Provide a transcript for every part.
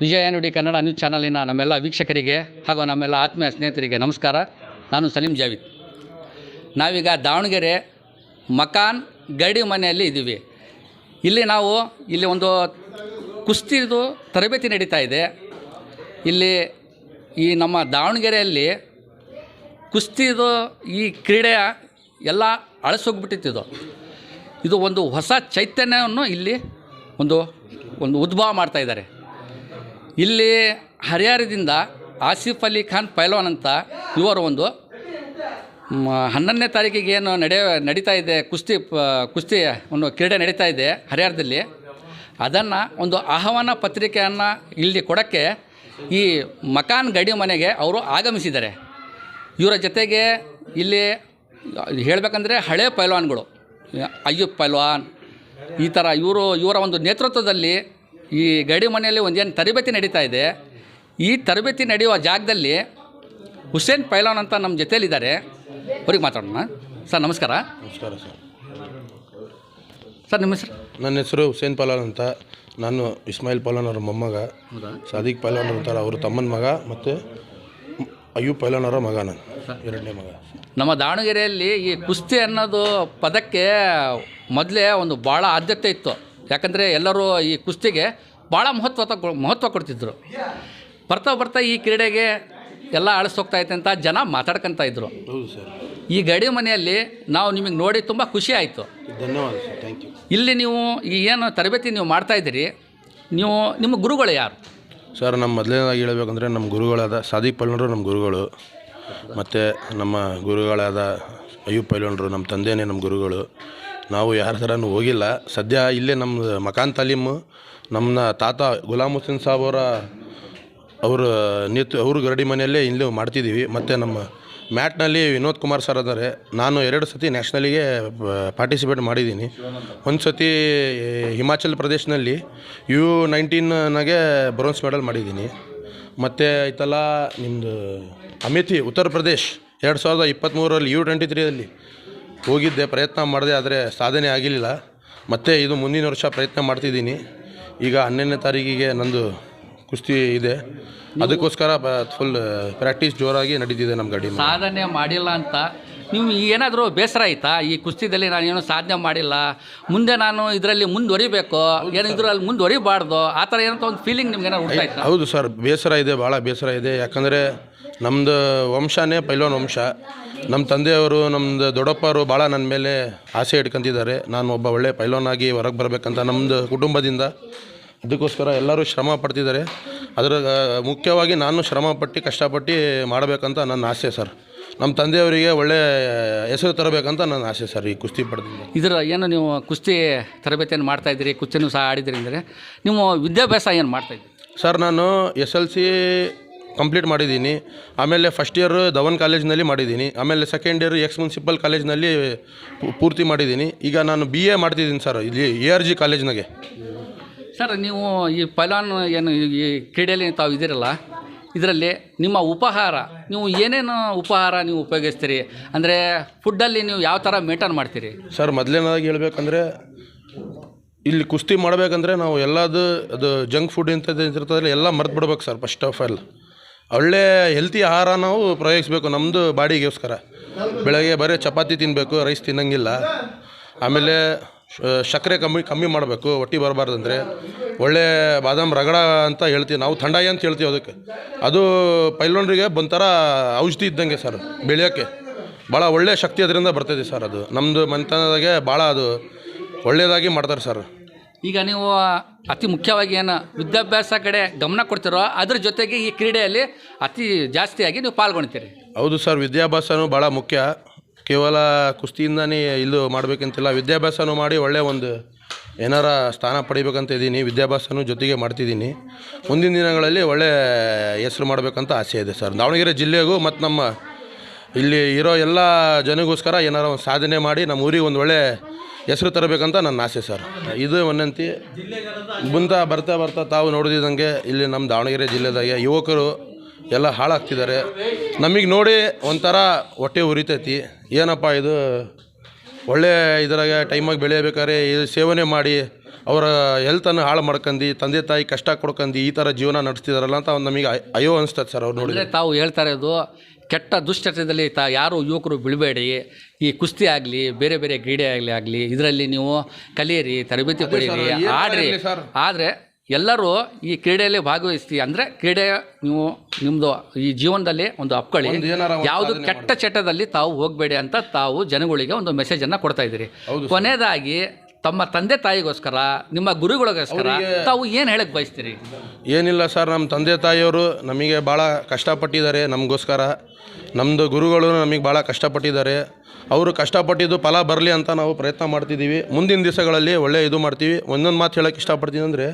ವಿಜಯ ನುಡಿ ಕನ್ನಡ ನ್ಯೂಸ್ ಚಾನಲಿನ ನಮ್ಮೆಲ್ಲ ವೀಕ್ಷಕರಿಗೆ ಹಾಗೂ ನಮ್ಮೆಲ್ಲ ಆತ್ಮೀಯ ಸ್ನೇಹಿತರಿಗೆ ನಮಸ್ಕಾರ. ನಾನು ಸಲೀಂ ಜಾವಿದ್. ನಾವೀಗ ದಾವಣಗೆರೆ ಮಕಾನ್ ಗಡಿ ಮನೆಯಲ್ಲಿ ಇದ್ದೀವಿ. ಇಲ್ಲಿ ನಾವು ಇಲ್ಲಿ ಒಂದು ಕುಸ್ತಿದು ತರಬೇತಿ ನಡೀತಾ ಇದೆ. ಇಲ್ಲಿ ಈ ನಮ್ಮ ದಾವಣಗೆರೆಯಲ್ಲಿ ಕುಸ್ತಿದು ಈ ಕ್ರೀಡೆಯ ಎಲ್ಲ ಅಳಸೋಗ್ಬಿಟ್ಟಿತ್ತು ಇದು ಒಂದು ಹೊಸ ಚೈತನ್ಯವನ್ನು ಇಲ್ಲಿ ಒಂದು ಒಂದು ಉದ್ಭವ ಮಾಡ್ತಾ ಇದ್ದಾರೆ. ಇಲ್ಲಿ ಹರಿಹರದಿಂದ ಆಸಿಫ್ ಅಲಿ ಖಾನ್ ಪೈಲ್ವಾನ್ ಅಂತ ಇವರು ಒಂದು ಹನ್ನೊಂದನೇ ತಾರೀಕಿಗೆ ಏನು ನಡೆಯ ನಡೀತಾ ಇದೆ, ಕುಸ್ತಿ ಕುಸ್ತಿ ಒಂದು ಕ್ರೀಡೆ ನಡೀತಾ ಇದೆ ಹರಿಹರದಲ್ಲಿ. ಅದನ್ನು ಒಂದು ಆಹ್ವಾನ ಪತ್ರಿಕೆಯನ್ನು ಇಲ್ಲಿ ಕೊಡೋಕ್ಕೆ ಈ ಮಕಾನ್ ಗಡಿ ಮನೆಗೆ ಅವರು ಆಗಮಿಸಿದ್ದಾರೆ. ಇವರ ಜೊತೆಗೆ ಇಲ್ಲಿ ಹೇಳಬೇಕಂದ್ರೆ ಹಳೆ ಪೈಲ್ವಾನ್ಗಳು, ಅಯ್ಯೂಬ್ ಪೈಲ್ವಾನ್, ಈ ಥರ ಇವರು, ಇವರ ಒಂದು ನೇತೃತ್ವದಲ್ಲಿ ಈ ಗಡಿ ಮನೆಯಲ್ಲಿ ಒಂದೇನು ತರಬೇತಿ ನಡೀತಾ ಇದೆ ಈ ತರಬೇತಿ ನಡೆಯುವ ಜಾಗದಲ್ಲಿ ಹುಸೇನ್ ಪೈಲಾನ್ ಅಂತ ನಮ್ಮ ಜೊತೆಯಲ್ಲಿದ್ದಾರೆ. ಅವ್ರಿಗೆ ಮಾತಾಡೋಣ. ಸರ್ ನಮಸ್ಕಾರ. ನಮಸ್ಕಾರ ಸರ್. ಸರ್ ನಿಮ್ಮ ಹೆಸರು? ನನ್ನ ಹೆಸರು ಹುಸೇನ್ ಪಲಾನ್ ಅಂತ. ನಾನು ಇಸ್ಮಾಯಿಲ್ ಪಲಾನ್ ಅವರ ಮೊಮ್ಮಗ. ಸಾದಿಕ್ ಪೈಲಾನ್ ಅಂತಾರೆ ಅವರು ತಮ್ಮನ ಮಗ ಮತ್ತು ಅಯ್ಯೂಬ್ ಪೈಲಾನ್ ಅವರ ಮಗ ನಾನು. ಎರಡನೇ ಮಗ. ನಮ್ಮ ದಾವಣಗೆರೆಯಲ್ಲಿ ಈ ಕುಸ್ತಿ ಅನ್ನೋದು ಪದಕ್ಕೆ ಮೊದಲೇ ಒಂದು ಭಾಳ ಆದ್ಯತೆ ಇತ್ತು. ಯಾಕಂದರೆ ಎಲ್ಲರೂ ಈ ಕುಸ್ತಿಗೆ ಭಾಳ ಮಹತ್ವ ತಗೊ ಮಹತ್ವ ಕೊಡ್ತಿದ್ರು. ಬರ್ತಾ ಬರ್ತಾ ಈ ಕ್ರೀಡೆಗೆ ಎಲ್ಲ ಅಳಿಸೋಗ್ತಾ ಐತೆ ಅಂತ ಜನ ಮಾತಾಡ್ಕೊತಾ ಸರ್. ಈ ಗಡಿ ಮನೆಯಲ್ಲಿ ನಾವು ನಿಮಗೆ ನೋಡಿ ತುಂಬ ಖುಷಿ ಆಯಿತು. ಧನ್ಯವಾದ ಸರ್ ಥ್ಯಾಂಕ್ ಯು ಇಲ್ಲಿ ನೀವು ಈ ಏನು ತರಬೇತಿ ನೀವು ಮಾಡ್ತಾಯಿದ್ದೀರಿ ನೀವು ನಿಮ್ಮ ಗುರುಗಳು ಯಾರು? ಸರ್ ನಮ್ಮ ಮೊದಲನೇದಾಗಿ ಹೇಳಬೇಕಂದ್ರೆ ನಮ್ಮ ಗುರುಗಳಾದ ಸಾದಿ ಪೈಲನರು ನಮ್ಮ ಗುರುಗಳು ಮತ್ತು ನಮ್ಮ ಗುರುಗಳಾದ ಅಯ್ಯೂಬ್ ಪೈಲನರು ನಮ್ಮ ತಂದೆಯೇ ನಮ್ಮ ಗುರುಗಳು. ನಾವು ಯಾರ ಥರನೂ ಹೋಗಿಲ್ಲ. ಸದ್ಯ ಇಲ್ಲೇ ನಮ್ಮ ಮಕಾನ್ ತಾಲೀಮು ನಮ್ಮ ತಾತ ಗುಲಾಮ್ ಹುಸೇನ್ ಸಾಬ್ ಅವರ ಅವರು ನೇತೃ, ಅವ್ರ ಗರಡಿ ಮನೆಯಲ್ಲೇ ಇಲ್ಲೇ ಮಾಡ್ತಿದ್ದೀವಿ. ಮತ್ತು ನಮ್ಮ ಮ್ಯಾಟ್ನಲ್ಲಿ ವಿನೋದ್ ಕುಮಾರ್ ಸರ್ ಅದಾರೆ ನಾನು ಎರಡು ಸತಿ ನ್ಯಾಷನಲಿಗೆ ಪಾರ್ಟಿಸಿಪೇಟ್ ಮಾಡಿದ್ದೀನಿ. ಒಂದು ಸತಿ ಹಿಮಾಚಲ್ ಪ್ರದೇಶನಲ್ಲಿ ಯು ನೈನ್ಟೀನ್ನಾಗೆ ಬ್ರೋನ್ಸ್ ಮೆಡಲ್ ಮಾಡಿದ್ದೀನಿ. ಮತ್ತು ಐತಲ್ಲ ನಿಮ್ಮದು ಅಮಿತಿ ಉತ್ತರ ಪ್ರದೇಶ್ ಎರಡು ಸಾವಿರದ ಇಪ್ಪತ್ತ್ಮೂರರಲ್ಲಿ ಯು ಟ್ವೆಂಟಿ ತ್ರೀಯಲ್ಲಿ ಹೋಗಿದ್ದೆ ಪ್ರಯತ್ನ ಮಾಡಿದೆ ಆದರೆ ಸಾಧನೆ ಆಗಿರಲಿಲ್ಲ. ಮತ್ತು ಇದು ಮುಂದಿನ ವರ್ಷ ಪ್ರಯತ್ನ ಮಾಡ್ತಿದ್ದೀನಿ. ಈಗ ಹನ್ನೊಂದನೇ ತಾರೀಕಿಗೆ ನಂದು ಕುಸ್ತಿ ಇದೆ. ಅದಕ್ಕೋಸ್ಕರ ಫುಲ್ ಪ್ರಾಕ್ಟೀಸ್ ಜೋರಾಗಿ ನಡೀತಿದೆ ನಮ್ಮ ಗಾಡಿ ಸಾಧನೆ ಮಾಡಿಲ್ಲ ಅಂತ. ನೀವು ಏನಾದರೂ ಬೇಸರ ಆಯಿತಾ? ಈ ಕುಸ್ತಿದಲ್ಲಿ ನಾನು ಏನೋ ಸಾಧನೆ ಮಾಡಿಲ್ಲ. ಮುಂದೆ ನಾನು ಇದರಲ್ಲಿ ಮುಂದುವರಿಬೇಕು. ಏನು ಇದರಲ್ಲಿ ಮುಂದುವರಿಬಾರ್ದು. ಆ ಥರ ಏನಂತ ಒಂದು ಫೀಲಿಂಗ್ ನಿಮ್ಗೆ ಏನಾದ್ರು ಹೌದು ಸರ್. ಬೇಸರ ಇದೆ ಭಾಳ ಬೇಸರ ಇದೆ. ಯಾಕಂದರೆ ನಮ್ಮದು ವಂಶನೇ ಪೈಲೋನ್ ವಂಶ. ನಮ್ಮ ತಂದೆಯವರು ನಮ್ಮದು ದೊಡ್ಡಪ್ಪರು ಭಾಳ ನನ್ನ ಮೇಲೆ ಆಸೆ ಇಟ್ಕೊಂತಿದ್ದಾರೆ. ನಾನು ಒಬ್ಬ ಒಳ್ಳೆ ಪೈಲೋನಾಗಿ ಹೊರಗೆ ಬರಬೇಕಂತ ನಮ್ಮದು ಕುಟುಂಬದಿಂದ. ಅದಕ್ಕೋಸ್ಕರ ಎಲ್ಲರೂ ಶ್ರಮ ಪಡ್ತಿದ್ದಾರೆ. ಅದರ ಮುಖ್ಯವಾಗಿ ನಾನು ಶ್ರಮ ಪಟ್ಟು ಕಷ್ಟಪಟ್ಟು ಮಾಡಬೇಕಂತ ನನ್ನ ಆಸೆ ಸರ್. ನಮ್ಮ ತಂದೆಯವರಿಗೆ ಒಳ್ಳೆ ಹೆಸರು ತರಬೇಕಂತ ನನ್ನ ಆಸೆ ಸರ್ ಈ ಕುಸ್ತಿ ಪಡೆದಿದ್ದೆ ಇದರ ಏನು ನೀವು ಕುಸ್ತಿ ತರಬೇತಿಯನ್ನು ಮಾಡ್ತಾ ಇದ್ದೀರಿ ಕುಸ್ತಿನೂ ಸಹ ಆಡಿದ್ರಿ ಅಂದರೆ ನೀವು ವಿದ್ಯಾಭ್ಯಾಸ ಏನು ಮಾಡ್ತಾ ಇದ್ದೀರಿ? ಸರ್ ನಾನು ಎಸ್ ಎಲ್ ಸಿ ಕಂಪ್ಲೀಟ್ ಮಾಡಿದ್ದೀನಿ. ಆಮೇಲೆ ಫಸ್ಟ್ ಇಯರ್ ಧವನ್ ಕಾಲೇಜ್ನಲ್ಲಿ ಮಾಡಿದ್ದೀನಿ. ಆಮೇಲೆ ಸೆಕೆಂಡ್ ಇಯರ್ ಎಕ್ಸ್ ಮುನ್ಸಿಪಲ್ ಕಾಲೇಜ್ನಲ್ಲಿ ಪೂ- ಪೂರ್ತಿ ಮಾಡಿದ್ದೀನಿ. ಈಗ ನಾನು ಬಿ ಎ ಮಾಡ್ತಿದ್ದೀನಿ ಸರ್ ಇಲ್ಲಿ ಎ ಆರ್ ಜಿ ಕಾಲೇಜ್ನಾಗೆ ಸರ್ ನೀವು ಈ ಪೈಲಾನ್ ಏನು ಈ ಕ್ರೀಡೆಯಲ್ಲಿ ತಾವು ಇದ್ದೀರಲ್ಲ ಇದರಲ್ಲಿ ನಿಮ್ಮ ಉಪಹಾರ ನೀವು ಏನೇನು ಉಪಹಾರ ನೀವು ಉಪಯೋಗಿಸ್ತೀರಿ? ಅಂದರೆ ಫುಡ್ಡಲ್ಲಿ ನೀವು ಯಾವ ಥರ ಮೇಂಟೈನ್ ಮಾಡ್ತೀರಿ? ಸರ್ ಮೊದಲನೇದಾಗಿ ಹೇಳ್ಬೇಕಂದ್ರೆ ಇಲ್ಲಿ ಕುಸ್ತಿ ಮಾಡಬೇಕಂದ್ರೆ ನಾವು ಎಲ್ಲದು ಅದು ಜಂಕ್ ಫುಡ್ ಇಂಥದ್ದು ಇರ್ತದಲ್ಲ ಎಲ್ಲ ಮರೆತು ಬಿಡ್ಬೇಕು ಸರ್ ಫಸ್ಟ್ ಆಫ್ ಆಲ್ ಒಳ್ಳೆ ಹೆಲ್ತಿ ಆಹಾರ ನಾವು ಪ್ರಯೋಗಿಸ್ಬೇಕು ನಮ್ಮದು ಬಾಡಿಗೋಸ್ಕರ ಬೆಳಗ್ಗೆ ಬರೀ ಚಪಾತಿ ತಿನ್ನಬೇಕು ರೈಸ್ ತಿನ್ನಂಗಿಲ್ಲ. ಆಮೇಲೆ ಸಕ್ಕರೆ ಕಮ್ಮಿ ಕಮ್ಮಿ ಮಾಡಬೇಕು ಹೊಟ್ಟೆ ಬರಬಾರ್ದಂದ್ರೆ. ಒಳ್ಳೆ ಬಾದಾಮ್ ರಗಡ ಅಂತ ಹೇಳ್ತೀವಿ, ನಾವು ಥಂಡಾಯಿ ಅಂತ ಹೇಳ್ತೀವಿ ಅದಕ್ಕೆ. ಅದು ಪೈಲೊಂಡ್ರಿಗೆ ಒಂಥರ ಔಷಧಿ ಇದ್ದಂಗೆ ಸರ್, ಬೆಳೆಯೋಕ್ಕೆ. ಭಾಳ ಒಳ್ಳೆ ಶಕ್ತಿ ಅದರಿಂದ ಬರ್ತದೆ ಸರ್ ಅದು. ನಮ್ಮದು ಮನೆತನದಾಗೆ ಭಾಳ ಅದು ಒಳ್ಳೆಯದಾಗಿ ಮಾಡ್ತಾರೆ ಸರ್. ಈಗ ನೀವು ಅತಿ ಮುಖ್ಯವಾಗಿ ಏನು ವಿದ್ಯಾಭ್ಯಾಸ ಕಡೆ ಗಮನ ಕೊಡ್ತಿರೋ ಅದ್ರ ಜೊತೆಗೆ ಈ ಕ್ರೀಡೆಯಲ್ಲಿ ಅತಿ ಜಾಸ್ತಿಯಾಗಿ ನೀವು ಪಾಲ್ಗೊಳ್ತೀರಿ. ಹೌದು ಸರ್, ವಿದ್ಯಾಭ್ಯಾಸನೂ ಭಾಳ ಮುಖ್ಯ. ಕೇವಲ ಕುಸ್ತಿಯಿಂದನೇ ಇಲ್ಲೂ ಮಾಡಬೇಕಂತಿಲ್ಲ, ವಿದ್ಯಾಭ್ಯಾಸನೂ ಮಾಡಿ ಒಳ್ಳೆಯ ಒಂದು ಏನಾರ ಸ್ಥಾನ ಪಡಿಬೇಕಂತ ಇದ್ದೀನಿ, ವಿದ್ಯಾಭ್ಯಾಸನೂ ಜೊತೆಗೆ ಮಾಡ್ತಿದ್ದೀನಿ. ಮುಂದಿನ ದಿನಗಳಲ್ಲಿ ಒಳ್ಳೆಯ ಹೆಸರು ಮಾಡಬೇಕಂತ ಆಸೆ ಇದೆ ಸರ್. ದಾವಣಗೆರೆ ಜಿಲ್ಲೆಗೂ ಮತ್ತು ನಮ್ಮ ಇಲ್ಲಿ ಇರೋ ಎಲ್ಲ ಜನಗೋಸ್ಕರ ಏನಾರ ಒಂದು ಸಾಧನೆ ಮಾಡಿ, ನಮ್ಮ ಊರಿಗೆ ಒಂದು ಒಳ್ಳೆ ಹೆಸರು ತರಬೇಕಂತ ನನ್ನ ಆಸೆ ಸರ್. ಇದು ಒಂದಂತಿ. ಮುಂದೆ ಬರ್ತಾ ಬರ್ತಾ ತಾವು ನೋಡಿದಂಗೆ ಇಲ್ಲಿ ನಮ್ಮ ದಾವಣಗೆರೆ ಜಿಲ್ಲೆದಾಗೆ ಯುವಕರು ಎಲ್ಲ ಹಾಳಾಗ್ತಿದ್ದಾರೆ. ನಮಗೆ ನೋಡಿ ಒಂಥರ ಹೊಟ್ಟೆ ಉರಿತೈತಿ. ಏನಪ್ಪ ಇದು? ಒಳ್ಳೆ ಇದರಾಗೆ ಟೈಮಾಗಿ ಬೆಳೆಯಬೇಕಾದ್ರೆ ಇದು ಸೇವನೆ ಮಾಡಿ ಅವರ ಹೆಲ್ತನ್ನು ಹಾಳು ಮಾಡ್ಕೊಂಡು ತಂದೆ ತಾಯಿ ಕಷ್ಟ ಕೊಡ್ಕೊಂಡು ಈ ಥರ ಜೀವನ ನಡೆಸ್ತಿದಾರಲ್ಲ ಅಂತ ನಮಗೆ ಅಯ್ಯೋ ಅನಿಸ್ತದೆ ಸರ್ ಅವ್ರು ನೋಡಿ ತಾವು ಹೇಳ್ತಾರೆ ಇರೋದು ಕೆಟ್ಟ ದುಶ್ಚಟದಲ್ಲಿ ತಾ ಯಾರು ಯುವಕರು ಬೀಳಬೇಡಿ ಈ ಕುಸ್ತಿ ಆಗಲಿ ಬೇರೆ ಬೇರೆ ಕ್ರೀಡೆ ಆಗಲಿ ಆಗಲಿ ಇದರಲ್ಲಿ ನೀವು ಕಲಿಯಿರಿ ತರಬೇತಿ ಪಡೀರಿ ಆಡ್ರಿ. ಆದರೆ ಎಲ್ಲರೂ ಈ ಕ್ರೀಡೆಯಲ್ಲಿ ಭಾಗವಹಿಸ್ತೀವಿ ಅಂದರೆ ಕ್ರೀಡೆ ನೀವು ನಿಮ್ಮದು ಈ ಜೀವನದಲ್ಲಿ ಒಂದು ಅಪ್ಕೊಳ್ಳಿ ಯಾವುದು ಕೆಟ್ಟ ಚಟದಲ್ಲಿ ತಾವು ಹೋಗಬೇಡಿ ಅಂತ ತಾವು ಜನಗಳಿಗೆ ಒಂದು ಮೆಸೇಜನ್ನು ಕೊಡ್ತಾ ಇದ್ದೀರಿ. ಕೊನೆಯದಾಗಿ ತಮ್ಮ ತಂದೆ ತಾಯಿಗೋಸ್ಕರ ನಿಮ್ಮ ಗುರುಗಳಿಗೋಸ್ಕರ ತಾವು ಏನು ಹೇಳಕ್ಕೆ ಬಯಸ್ತೀರಿ? ಏನಿಲ್ಲ ಸರ್ ನಮ್ಮ ತಂದೆ ತಾಯಿಯವರು ನಮಗೆ ಭಾಳ ಕಷ್ಟಪಟ್ಟಿದ್ದಾರೆ ನಮಗೋಸ್ಕರ. ನಮ್ಮದು ಗುರುಗಳು ನಮಗೆ ಭಾಳ ಕಷ್ಟಪಟ್ಟಿದ್ದಾರೆ. ಅವರು ಕಷ್ಟಪಟ್ಟಿದ್ದು ಫಲ ಬರಲಿ ಅಂತ ನಾವು ಪ್ರಯತ್ನ ಮಾಡ್ತಿದ್ದೀವಿ. ಮುಂದಿನ ದಿವಸಗಳಲ್ಲಿ ಒಳ್ಳೆಯ ಇದು ಮಾಡ್ತೀವಿ. ಒಂದೊಂದು ಮಾತು ಹೇಳೋಕ್ಕೆ ಇಷ್ಟಪಡ್ತೀನಿ ಅಂದರೆ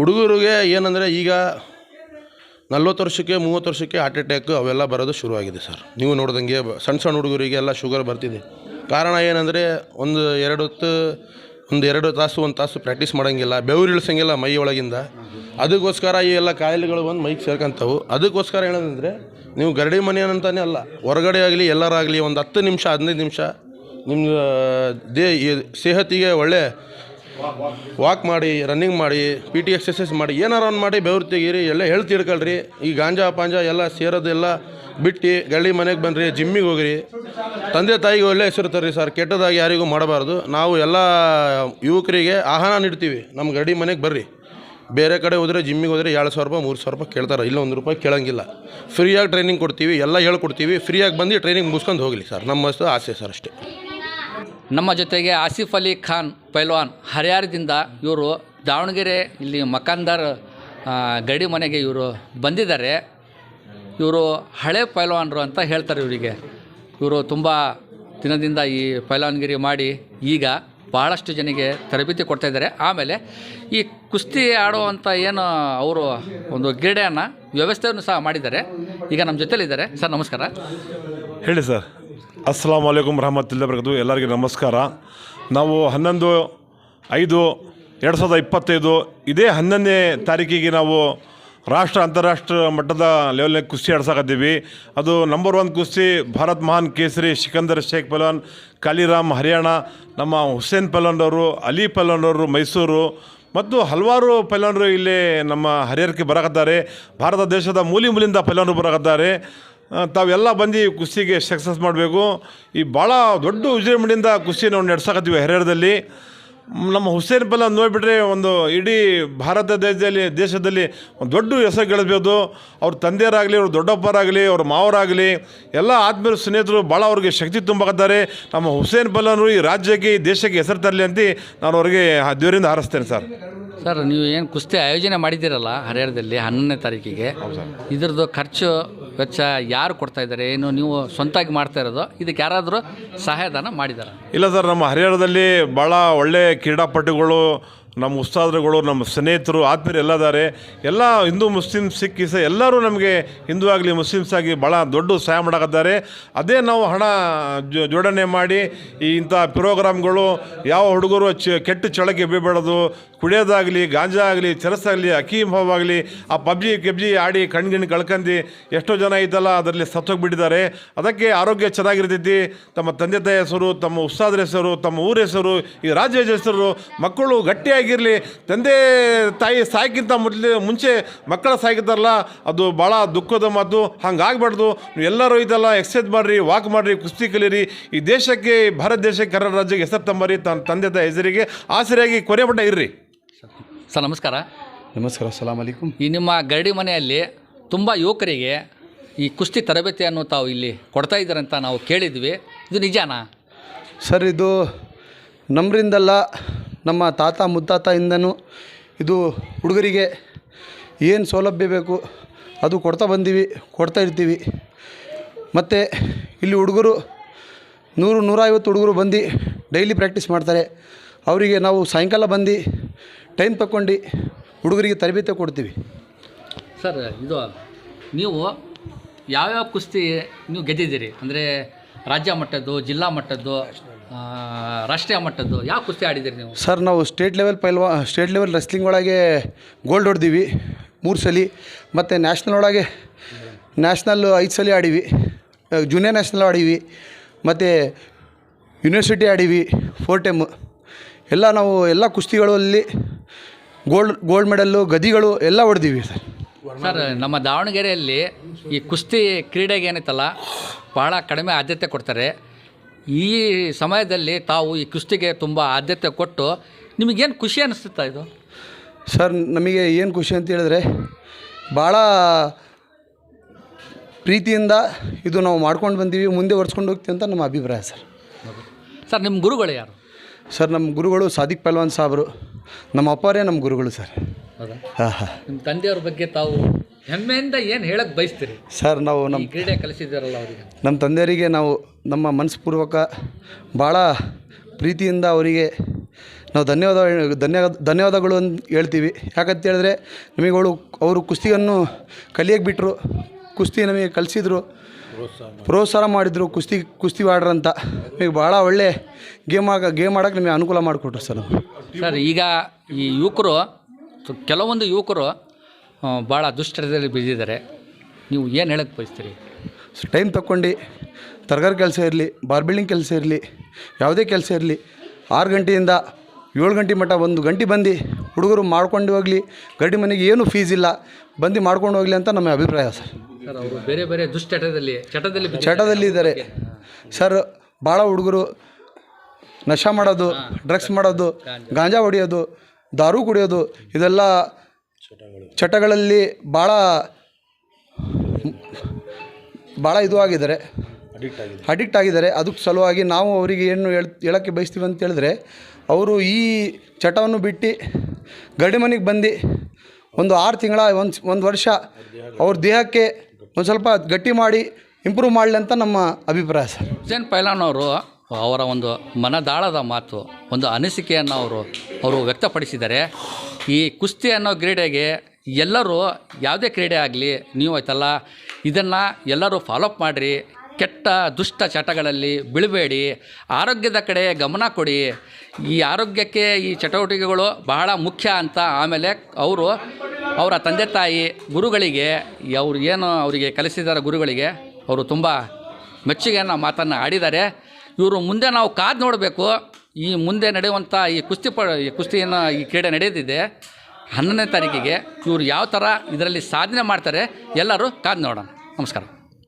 ಹುಡುಗರಿಗೆ ಏನಂದರೆ ಈಗ ನಲ್ವತ್ತು ವರ್ಷಕ್ಕೆ ಮೂವತ್ತು ವರ್ಷಕ್ಕೆ ಹಾರ್ಟ್ ಅಟ್ಯಾಕ್ ಅವೆಲ್ಲ ಬರೋದು ಶುರುವಾಗಿದೆ ಸರ್. ನೀವು ನೋಡ್ದಂಗೆ ಸಣ್ಣ ಸಣ್ಣ ಹುಡುಗರಿಗೆ ಎಲ್ಲ ಶುಗರ್ ಬರ್ತಿದೆ. ಕಾರಣ ಏನಂದರೆ ಒಂದು ಎರಡು ಹೊತ್ತು, ಒಂದು ಎರಡು ತಾಸು, ಒಂದು ತಾಸು ಪ್ರಾಕ್ಟೀಸ್ ಮಾಡೋಂಗಿಲ್ಲ, ಬೆವರು ಇಳಿಸಂಗಿಲ್ಲ ಮೈ ಒಳಗಿಂದ. ಅದಕ್ಕೋಸ್ಕರ ಈ ಎಲ್ಲ ಕಾಯಿಲೆಗಳು ಬಂದು ಮೈಗೆ ಸೇರ್ಕೊಂತವು. ಅದಕ್ಕೋಸ್ಕರ ಏನಂದರೆ ನೀವು ಗರಡಿ ಮನೆ ಅಂತಾನೆ ಅಲ್ಲ, ಹೊರಗಡೆ ಆಗಲಿ ಎಲ್ಲರಾಗಲಿ ಒಂದು ಹತ್ತು ನಿಮಿಷ, ಹದಿನೈದು ನಿಮಿಷ ನಿಮ್ಮ ದೇ, ಈ ಸೇಹತಿಗೆ ಒಳ್ಳೆ ವಾಕ್ ಮಾಡಿ ರನ್ನಿಂಗ್ ಮಾಡಿ ಪಿ ಟಿ ಎಕ್ಸಸೈಸ್ ಮಾಡಿ, ಏನಾರು ಒಂದು ಮಾಡಿ, ಬೆವ್ರು ತೆಗೀರಿ, ಎಲ್ಲ ಹೆಲ್ತ್ ಇಡ್ಕೊಳ್ರಿ ಈ ಗಾಂಜಾ, ಪಾಂಜಾ ಎಲ್ಲ ಸೇರೋದೆಲ್ಲ ಬಿಟ್ಟು ಗಳ್ಳಿ ಮನೆಗೆ ಬನ್ನಿರಿ ಜಿಮ್ಮಿಗೆ ಹೋಗ್ರಿ. ತಂದೆ, ತಾಯಿಗೆ ಒಳ್ಳೆ ಹೆಸರು ತರ್ರಿ ಸರ್, ಕೆಟ್ಟದಾಗಿ ಯಾರಿಗೂ ಮಾಡಬಾರ್ದು. ನಾವು ಎಲ್ಲ ಯುವಕರಿಗೆ ಆಹ್ವಾನ ನೀಡ್ತೀವಿ ನಮ್ಮ ಗಡಿ ಮನೆಗೆ ಬರ್ರಿ. ಬೇರೆ ಕಡೆ ಹೋದರೆ ಜಿಮ್ಮಿಗೆ ಹೋದರೆ ಎರಡು ಸಾವಿರ ರೂಪಾಯಿ, ಮೂರು ಸಾವಿರ ರೂಪಾಯಿ ಕೇಳ್ತಾರೆ, ಇಲ್ಲ ಒಂದು ರೂಪಾಯಿ ಕೇಳೋಂಗಿಲ್ಲ. ಫ್ರೀಯಾಗಿ ಟ್ರೈನಿಂಗ್ ಕೊಡ್ತೀವಿ, ಎಲ್ಲ ಹೇಳ್ಕೊಡ್ತೀವಿ ಫ್ರೀಯಾಗಿ ಬಂದು ಟ್ರೈನಿಂಗ್ ಮುಗಿಸ್ಕೊಂಡು ಹೋಗಲಿ ಸರ್ ನಮ್ಮ ಆಸೆ ಸರ್ ಅಷ್ಟೇ. ನಮ್ಮ ಜೊತೆಗೆ ಆಸಿಫ್ ಅಲಿ ಖಾನ್ ಪೈಲ್ವಾನ್ ಹರಿಯಾರದಿಂದ ಇವರು ದಾವಣಗೆರೆ ಇಲ್ಲಿ ಮಕಾಂದಾರ್ ಗಡಿ ಮನೆಗೆ ಇವರು ಬಂದಿದ್ದಾರೆ. ಇವರು ಹಳೆ ಪೈಲ್ವಾನರು ಅಂತ ಹೇಳ್ತಾರೆ ಇವರಿಗೆ. ಇವರು ತುಂಬ ದಿನದಿಂದ ಈ ಪೈಲ್ವಾನ್ಗಿರಿ ಮಾಡಿ ಈಗ ಭಾಳಷ್ಟು ಜನಿಗೆ ತರಬೇತಿ ಕೊಡ್ತಾ ಇದ್ದಾರೆ. ಆಮೇಲೆ ಈ ಕುಸ್ತಿ ಆಡುವಂಥ ಏನು ಅವರು ಒಂದು ಕ್ರೀಡೆಯನ್ನು ವ್ಯವಸ್ಥೆಯನ್ನು ಸಹ ಮಾಡಿದ್ದಾರೆ. ಈಗ ನಮ್ಮ ಜೊತೆಲಿದ್ದಾರೆ. ಸರ್, ನಮಸ್ಕಾರ. ಹೇಳಿ ಸರ್. ಅಸ್ಸಲಾಂ ವಲೈಕುಮ್ ರಹಮತುಲ್ಲ ಬರ್ಕದು ಎಲ್ಲರಿಗೂ ನಮಸ್ಕಾರ. ನಾವು ಹನ್ನೊಂದು ಐದು ಎರಡು ಸಾವಿರದ ಇಪ್ಪತ್ತೈದು ಇದೇ ಹನ್ನೊಂದನೇ ತಾರೀಕಿಗೆ ನಾವು ರಾಷ್ಟ್ರ ಅಂತಾರಾಷ್ಟ್ರ ಮಟ್ಟದ ಲೆವೆಲ್ನಲ್ಲಿ ಕುಸ್ತಿ ಆಡ್ಸಕತ್ತೀವಿ. ಅದು ನಂಬರ್ ಒನ್ ಕುಸ್ತಿ ಭಾರತ್ ಮಹಾನ್ ಕೇಸರಿ ಸಿಕಂದರ್ ಶೇಖ್ ಪಲ್ವಾನ್ ಕಾಲಿರಾಮ್ ಹರಿಯಾಣ, ನಮ್ಮ ಹುಸೇನ್ ಪಲ್ವಾನ್ರವರು ಅಲಿ ಪಲ್ವಾನ್ರವರು ಮೈಸೂರು ಮತ್ತು ಹಲವಾರು ಪೈಲವಾನರು ಇಲ್ಲಿ ನಮ್ಮ ಹರಿಹರಕ್ಕೆ ಬರಕತ್ತಾರೆ. ಭಾರತ ದೇಶದ ಮೂಲಿ ಮೂಲಿಂದ ಪೈಲವಾನರು ಬರಕತ್ತಾರೆ. ತಾವೆಲ್ಲ ಬಂದು ಕುಸ್ತಿಗೆ ಸಕ್ಸಸ್ ಮಾಡಬೇಕು. ಈ ಭಾಳ ದೊಡ್ಡ ವಿಜೃಂಭಣೆಯಿಂದ ಕುಸ್ತಿ ನಾವು ನಡೆಸಕತ್ತೀವಿ ಹರಿಹರದಲ್ಲಿ. ನಮ್ಮ ಹುಸೇನ್ ಪಲ್ಲ ನೋಡಿಬಿಟ್ರೆ ಒಂದು ಇಡೀ ಭಾರತ ದೇಶದಲ್ಲಿ ದೇಶದಲ್ಲಿ ಒಂದು ದೊಡ್ಡ ಹೆಸರು ಗಳಿಸ್ಬೋದು. ಅವ್ರ ತಂದೆಯರಾಗಲಿ, ಅವ್ರ ದೊಡ್ಡಪ್ಪರಾಗಲಿ, ಅವ್ರ ಮಾವರಾಗಲಿ, ಎಲ್ಲ ಆತ್ಮೀಯರು, ಸ್ನೇಹಿತರು ಭಾಳ ಅವ್ರಿಗೆ ಶಕ್ತಿ ತುಂಬಕತ್ತಾರೆ. ನಮ್ಮ ಹುಸೇನ್ ಪಲ್ಲಾನರು ಈ ರಾಜ್ಯಕ್ಕೆ, ಈ ದೇಶಕ್ಕೆ ಹೆಸರು ತರಲಿ ಅಂತ ನಾನು ಅವ್ರಿಗೆ ದೇವರಿಂದ ಹಾರಿಸ್ತೇನೆ ಸರ್. ಸರ್ ನೀವು ಏನು ಕುಸ್ತಿ ಆಯೋಜನೆ ಮಾಡಿದ್ದೀರಲ್ಲ ಹರಿಹರದಲ್ಲಿ ಹನ್ನೊಂದನೇ ತಾರೀಕಿಗೆ. ಇದ್ರದ್ದು ಖರ್ಚು ವೆಚ್ಚ ಯಾರು ಕೊಡ್ತಾ ಇದ್ದಾರೆ? ಏನು ನೀವು ಸ್ವಂತಾಗಿ ಮಾಡ್ತಾ ಇರೋದು? ಇದಕ್ಕೆ ಯಾರಾದರೂ ಸಹಾಯಧನ ಮಾಡಿದ್ದಾರೆ ಇಲ್ಲ ಸರ್ ನಮ್ಮ ಹರಿಹರದಲ್ಲಿ ಭಾಳ ಒಳ್ಳೆ ಕ್ರೀಡಾಪಟುಗಳು ನಮ್ಮ ಉಸ್ತಾದರುಗಳು ನಮ್ಮ ಸ್ನೇಹಿತರು ಆತ್ಮೀಯರು ಎಲ್ಲ ಇದ್ದಾರೆ. ಎಲ್ಲ ಹಿಂದೂ ಮುಸ್ಲಿಮ್ ಸಿಖ್ ಇಸ ಎಲ್ಲರೂ ನಮಗೆ ಹಿಂದೂ ಆಗಲಿ ಮುಸ್ಲಿಮ್ಸ್ ಆಗಿ ಭಾಳ ದೊಡ್ಡ ಸಹಾಯ ಮಾಡಕತ್ತಾರೆ. ಅದೇ ನಾವು ಹಣ ಜೋಡಣೆ ಮಾಡಿ ಈ ಇಂಥ ಪ್ರೋಗ್ರಾಮ್ಗಳು ಯಾವ ಹುಡುಗರು ಚ ಕೆಟ್ಟ ಚಳಕ್ಕೆ ಬೀಳ್ಬೇಡೋದು ಕುಡಿಯೋದಾಗಲಿ ಗಾಂಜಾ ಆಗಲಿ ಚರಸಾಗಲಿ ಅಕೀಮ್ ಆಗಲಿ ಆ ಪಬ್ಜಿ, ಕೆಬ್ಜಿ ಆಡಿ ಕಣ್ಗಿಣ್ಣು ಕಳ್ಕಂದು ಎಷ್ಟೋ ಜನ ಇದ್ದಲ್ಲ, ಅದರಲ್ಲಿ ಸತ್ತೋಗ್ಬಿಟ್ಟಿದ್ದಾರೆ. ಅದಕ್ಕೆ ಆರೋಗ್ಯ ಚೆನ್ನಾಗಿರ್ತೈತಿ ತಮ್ಮ ತಂದೆ ತಾಯಿ ಹೆಸರು, ತಮ್ಮ ಉಸ್ತಾದ್ರ ಹೆಸರು, ತಮ್ಮ ಊರ ಹೆಸರು, ಈ ರಾಜ್ಯ ಹೆಸರು, ಮಕ್ಕಳು ಗಟ್ಟಿಯಾಗಿರಲಿ. ತಂದೆ ತಾಯಿ ಸಾಯ್ಕಿಂತ ಮೊದಲು ಮುಂಚೆ ಮಕ್ಕಳ ಸಾಯ್ಕಿದ್ದಾರಲ್ಲ ಅದು ಭಾಳ ದುಃಖದ ಮಾತು. ಹಂಗಾಗಬಾರ್ದು. ನೀವು ಎಲ್ಲರೂ ಇದೆಲ್ಲ ಎಕ್ಸೈಸ್ ಮಾಡಿರಿ, ವಾಕ್ ಮಾಡಿರಿ, ಕುಸ್ತಿ ಕಲೀರಿ. ಈ ದೇಶಕ್ಕೆ, ಭಾರತ ದೇಶಕ್ಕೆ, ಕರ್ನಾಟಕ ರಾಜ್ಯಕ್ಕೆ ಹೆಸರು ತಂಬರಿ ತನ್ನ ತಂದೆ ತಾಯಿ ಹೆಸರಿಗೆ ಆಸರೆಯಾಗಿ ಕೊನೆ ಮಟ್ಟ ಇರ್ರಿ. ಸರ್ ನಮಸ್ಕಾರ. ನಮಸ್ಕಾರ ಸಲಾಮ್ ಅಲೈಕುಮ್. ಈ ನಿಮ್ಮ ಗರಡಿ ಮನೆಯಲ್ಲಿ ತುಂಬ ಯುವಕರಿಗೆ ಈ ಕುಸ್ತಿ ತರಬೇತಿಯನ್ನು ತಾವು ಇಲ್ಲಿ ಕೊಡ್ತಾ ಇದ್ದಾರೆ ಅಂತ ನಾವು ಕೇಳಿದ್ವಿ. ಇದು ನಿಜಾನಾ? ಸರ್ ಇದು ನಮ್ಮರಿಂದಲ್ಲ ನಮ್ಮ ತಾತ ಮುತ್ತಾತಯಿಂದನೂ ಇದು ಹುಡುಗರಿಗೆ ಏನು ಸೌಲಭ್ಯ ಬೇಕು ಅದು ಕೊಡ್ತಾ ಬಂದೀವಿ ಕೊಡ್ತಾ ಇರ್ತೀವಿ. ಮತ್ತು ಇಲ್ಲಿ ಹುಡುಗರು ನೂರು ನೂರೈವತ್ತು ಹುಡುಗರು ಬಂದು ಡೈಲಿ ಪ್ರಾಕ್ಟೀಸ್ ಮಾಡ್ತಾರೆ. ಅವರಿಗೆ ನಾವು ಸಾಯಂಕಾಲ ಬಂದು ಟೈಮ್ ತಗೊಂಡು ಹುಡುಗರಿಗೆ ತರಬೇತಿ ಕೊಡ್ತೀವಿ. ಸರ್ ಇದು ನೀವು ಯಾವ್ಯಾವ ಕುಸ್ತಿ ನೀವು ಗೆದ್ದಿದ್ದೀರಿ? ಅಂದರೆ ರಾಜ್ಯ ಮಟ್ಟದ್ದು ಜಿಲ್ಲಾ ಮಟ್ಟದ್ದು ರಾಷ್ಟ್ರೀಯ ಮಟ್ಟದ್ದು ಯಾವ ಕುಸ್ತಿ ಆಡಿದ್ದೀರಿ ನೀವು? ಸರ್ ನಾವು ಸ್ಟೇಟ್ ಲೆವೆಲ್ ಪೈಲ್ವಾ ಸ್ಟೇಟ್ ಲೆವೆಲ್ ರೆಸ್ಲಿಂಗ್ ಒಳಗೆ ಗೋಲ್ಡ್ ಹೊಡೆದೀವಿ ಮೂರು ಸಲ. ಮತ್ತು ನ್ಯಾಷನಲ್ ಒಳಗೆ ನ್ಯಾಷನಲ್ ಐದು ಸಲ ಆಡೀವಿ ಜೂನಿಯರ್ ನ್ಯಾಷನಲ್ ಆಡೀವಿ ಮತ್ತು ಯೂನಿವರ್ಸಿಟಿ ಆಡೀವಿ ಫೋರ್ ಟೈಮ್ ಎಲ್ಲ ನಾವು ಎಲ್ಲ ಕುಸ್ತಿಗಳಲ್ಲಿ ಗೋಲ್ಡ್ ಗೋಲ್ಡ್ ಮೆಡಲ್ಲು ಗದಿಗಳು ಎಲ್ಲ ಹೊಡೆದೀವಿ. ಸರ್ ಸರ್ ನಮ್ಮ ದಾವಣಗೆರೆಯಲ್ಲಿ ಈ ಕುಸ್ತಿ ಕ್ರೀಡೆಗೆ ಏನಿತ್ತಲ್ಲ ಭಾಳ ಕಡಿಮೆ ಆದ್ಯತೆ ಕೊಡ್ತಾರೆ. ಈ ಸಮಯದಲ್ಲಿ ತಾವು ಈ ಕುಸ್ತಿಗೆ ತುಂಬ ಆದ್ಯತೆ ಕೊಟ್ಟು ನಿಮಗೇನು ಖುಷಿ ಅನಿಸುತ್ತಾ ಇದು? ಸರ್ ನಮಗೆ ಏನು ಖುಷಿ ಅಂತ ಹೇಳಿದ್ರೆ ಭಾಳ ಪ್ರೀತಿಯಿಂದ ಇದು ನಾವು ಮಾಡ್ಕೊಂಡು ಬಂದೀವಿ ಮುಂದೆ ಒರೆಸ್ಕೊಂಡು ಹೋಗ್ತೀವಿ ಅಂತ ನಮ್ಮ ಅಭಿಪ್ರಾಯ ಸರ್. ಸರ್ ನಿಮ್ಮ ಗುರುಗಳು ಯಾರು? ಸರ್ ನಮ್ಮ ಗುರುಗಳು ಸಾದಿಕ್ ಪಲ್ವಾನ್ ಸಾಬ್ರು. ನಮ್ಮ ಅಪ್ಪರೇ ನಮ್ಮ ಗುರುಗಳು ಸರ್. ಹೌದಾ? ಹಾಂ ಹಾಂ. ನಿಮ್ಮ ತಂದೆಯವ್ರ ಬಗ್ಗೆ ತಾವು ಹೆಮ್ಮೆಯಿಂದ ಏನು ಹೇಳಕ್ಕೆ ಬಯಸ್ತೀರಿ? ಸರ್ ನಾವು ಈ ನಮ್ಮ ಕ್ರೀಡೆ ಕಲಿಸಿದಾರಲ್ಲ ಅವರಿಗೆ. ನಮ್ಮ ತಂದೆಯರಿಗೆ ನಾವು ನಮ್ಮ ಮನಸ್ಪೂರ್ವಕ ಭಾಳ ಪ್ರೀತಿಯಿಂದ ಅವರಿಗೆ ನಾವು ಧನ್ಯವಾದ ಧನ್ಯ ಧನ್ಯವಾದಗಳು ಅಂತ ಹೇಳ್ತೀವಿ. ಯಾಕಂತ ಹೇಳಿದ್ರೆ ನಿಮಗೆ ಅವಳು ಅವರು ಕುಸ್ತಿಯನ್ನು ಕಲಿಯಕ್ಕೆ ಬಿಟ್ಟರು ಕುಸ್ತಿ ನಮಗೆ ಕಲಿಸಿದ್ರು ಪ್ರೋತ್ಸಾಹ ಮಾಡಿದರು ಕುಸ್ತಿ ಕುಸ್ತಿ ಅಂತ ನೀವು ಭಾಳ ಒಳ್ಳೆ ಗೇಮ್ ಆಗ ಗೇಮ್ ಆಡೋಕ್ಕೆ ನಿಮಗೆ ಅನುಕೂಲ ಮಾಡಿಕೊಟ್ರು ಸರ್ ಸರ್ ಈಗ ಈ ಯುವಕರು ಕೆಲವೊಂದು ಯುವಕರು ಭಾಳ ದುಷ್ಟರದಲ್ಲಿ ಬಿದ್ದಿದ್ದಾರೆ. ನೀವು ಏನು ಹೇಳಕ್ಕೆ ಬಯಸ್ತೀರಿ? ಟೈಮ್ ತಗೊಂಡು ತರಕಾರಿ ಕೆಲಸ ಇರಲಿ ಬಾರ್ ಬಿಲ್ಡಿಂಗ್ ಕೆಲಸ ಇರಲಿ ಯಾವುದೇ ಕೆಲಸ ಇರಲಿ ಆರು ಗಂಟೆಯಿಂದ ಏಳು ಗಂಟೆ ಮಟ್ಟ ಒಂದು ಗಂಟೆ ಬಂದು ಹುಡುಗರು ಮಾಡ್ಕೊಂಡು ಹೋಗಲಿ ಗಡಿ ಮನೆಗೆ ಏನು ಫೀಸ್ ಇಲ್ಲ ಬಂದು ಮಾಡ್ಕೊಂಡು ಹೋಗಲಿ ಅಂತ ನಮ್ಮ ಅಭಿಪ್ರಾಯ ಸರ್. ಸರ್ ಅವರು ಬೇರೆ ಬೇರೆ ದುಶ್ಚಟದಲ್ಲಿ ಚಟದಲ್ಲಿ ಚಟದಲ್ಲಿ ಇದ್ದಾರೆ. ಸರ್ ಭಾಳ ಹುಡುಗರು ನಶ ಮಾಡೋದು ಡ್ರಗ್ಸ್ ಮಾಡೋದು ಗಾಂಜಾ. ಹೊಡೆಯೋದು ದಾರು ಕುಡಿಯೋದು ಇದೆಲ್ಲ ಚಟಗಳಲ್ಲಿ ಭಾಳ ಭಾಳ ಇದು ಆಗಿದ್ದಾರೆ. ಅಡಿಕ್ಟ್ ಆಗಿದ್ದಾರೆ. ಅದಕ್ಕೆ ಸಲುವಾಗಿ ನಾವು ಅವರಿಗೆ ಏನು ಹೇಳ್ ಹೇಳೋಕ್ಕೆ ಬಯಸ್ತೀವಿ ಅಂತ ಹೇಳಿದ್ರೆ ಅವರು ಈ ಚಟವನ್ನು ಬಿಟ್ಟು ಗಡಿ ಮನೆಗೆ ಬಂದು ಒಂದು ಆರು ತಿಂಗಳ ಒಂದು ಒಂದು ವರ್ಷ ಅವ್ರ ದೇಹಕ್ಕೆ ಒಂದು ಸ್ವಲ್ಪ ಗಟ್ಟಿ ಮಾಡಿ ಇಂಪ್ರೂವ್ ಮಾಡಲಿ ಅಂತ ನಮ್ಮ ಅಭಿಪ್ರಾಯ ಸರ್. ಹುಸೇನ್ ಪೈಲಾನ್ ಅವರು ಅವರ ಒಂದು ಮನದಾಳದ ಮಾತು, ಒಂದು ಅನಿಸಿಕೆಯನ್ನು ಅವರು ಅವರು ವ್ಯಕ್ತಪಡಿಸಿದ್ದಾರೆ. ಈ ಕುಸ್ತಿ ಅನ್ನೋ ಕ್ರೀಡೆಗೆ ಎಲ್ಲರೂ ಯಾವುದೇ ಕ್ರೀಡೆ ಆಗಲಿ, ನೀವು ಆಯ್ತಲ್ಲ, ಇದನ್ನು ಎಲ್ಲರೂ ಫಾಲೋಅಪ್ ಮಾಡಿರಿ. ಕೆಟ್ಟ, ದುಷ್ಟ ಚಟಗಳಲ್ಲಿ ಬೀಳಬೇಡಿ. ಆರೋಗ್ಯದ ಕಡೆ ಗಮನ ಕೊಡಿ. ಈ ಆರೋಗ್ಯಕ್ಕೆ ಈ ಚಟುವಟಿಕೆಗಳು ಬಹಳ ಮುಖ್ಯ ಅಂತ ಆಮೇಲೆ ಅವರು ಅವರ ತಂದೆ ತಾಯಿ ಗುರುಗಳಿಗೆ, ಅವ್ರು ಏನು ಅವರಿಗೆ ಕಲಿಸಿದ್ದಾರೆ ಗುರುಗಳಿಗೆ, ಅವರು ತುಂಬ ಮೆಚ್ಚುಗೆಯನ್ನು ಮಾತನ್ನು ಆಡಿದ್ದಾರೆ. ಇವರು ಮುಂದೆ ನಾವು ಕಾದು ನೋಡಬೇಕು. ಈ ಮುಂದೆ ನಡೆಯುವಂಥ ಈ ಕುಸ್ತಿ ಪ, ಈ ಕುಸ್ತಿಯನ್ನು ಈ ಕ್ರೀಡೆ ನಡೆಯುತ್ತಿದೆ ಹನ್ನೊಂದನೇ ತಾರೀಕಿಗೆ ಇವರು ಯಾವ ಥರ ಇದರಲ್ಲಿ ಸಾಧನೆ ಮಾಡ್ತಾರೆ ಎಲ್ಲರೂ ಕಾದು ನೋಡೋಣ. ನಮಸ್ಕಾರ.